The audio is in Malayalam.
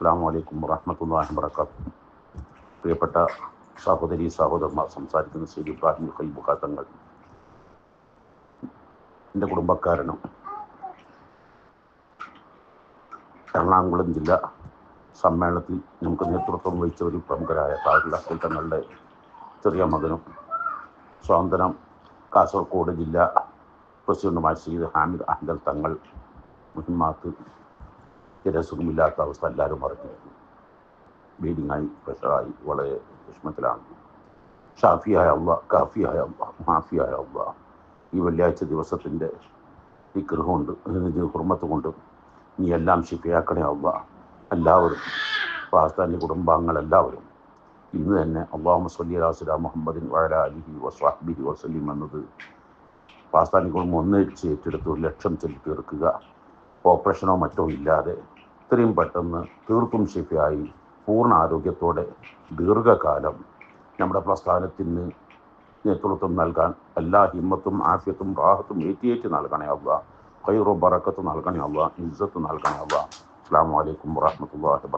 അസ്സാം വലൈക്കും വറഹമത്തല്ലാഹി വർക്കാത്തു പ്രിയപ്പെട്ട സഹോദരി സഹോദരന്മാർ സംസാരിക്കുന്ന ശ്രീ ഇബ്രാഹിം ഖൈബുഖ തങ്ങൾ. എന്റെ കുടുംബക്കാരനും എറണാകുളം ജില്ല സമ്മേളനത്തിൽ നമുക്ക് നേതൃത്വം വഹിച്ച ഒരു പ്രമുഖരായ താഹിൽ കൂട്ടങ്ങളുടെ ചെറിയ മകനും സ്വാതന്ത്ര്യം കാസർഗോഡ് ജില്ല പ്രസിഡന്റുമായ ശ്രീ ഹാമിദ് അഹ്ദൽ തങ്ങൾ മുഹിമാത്ത് തീരെ സുഖമില്ലാത്ത അവസ്ഥ എല്ലാവരും അറിഞ്ഞിരുന്നു ബ്ലീഡിങ്ങായി പ്രഷറായി വളരെ വിഷമത്തിലാണ്. ഷാഫിയായ അള്ള കാഫിയായ അള്ള മാഫിയായ അള്ള. ഈ വെള്ളിയാഴ്ച ദിവസത്തിന്റെ ഈ ഗൃഹമുണ്ട് ഹുർമത്ത് കൊണ്ട് നീ എല്ലാം ശിഫയാക്കണേ അള്ള. എല്ലാവരും പാകിസ്ഥാനി കുടുംബാംഗങ്ങൾ എല്ലാവരും. ഇന്ന് തന്നെ അള്ളാഹു സല്ലി അലാസുല മുഹമ്മദിൻ വഴ അലിഹി വസ്വാഹ്ബിഹി വസലിം എന്നത് പാകിസ്ഥാനി കുടുംബം ഒന്നിച്ച് ഏറ്റെടുത്ത് ഒരു ലക്ഷം ചൊല്ലി തീർക്കുക ഓപ്പറേഷനോ മറ്റോ ഇല്ലാതെ ഇത്രയും പെട്ടെന്ന് തീർത്തും ഷിഫയായി പൂർണ ആരോഗ്യത്തോടെ ദീർഘകാലം നമ്മുടെ പ്രസ്ഥാനത്തിന് നേതൃത്വം നൽകാൻ എല്ലാ ഹിമ്മത്തും ആഫ്യത്തും റാഹത്തും ഏറ്റിയേറ്റ് നൽകണേ അല്ല ഖൈറു ബറക്കത്ത് നൽകണേ അല്ല ഇസ്സത്ത് അസ്സാം വലൈക്കും വാഹമത്തല്ലാ വാത്തു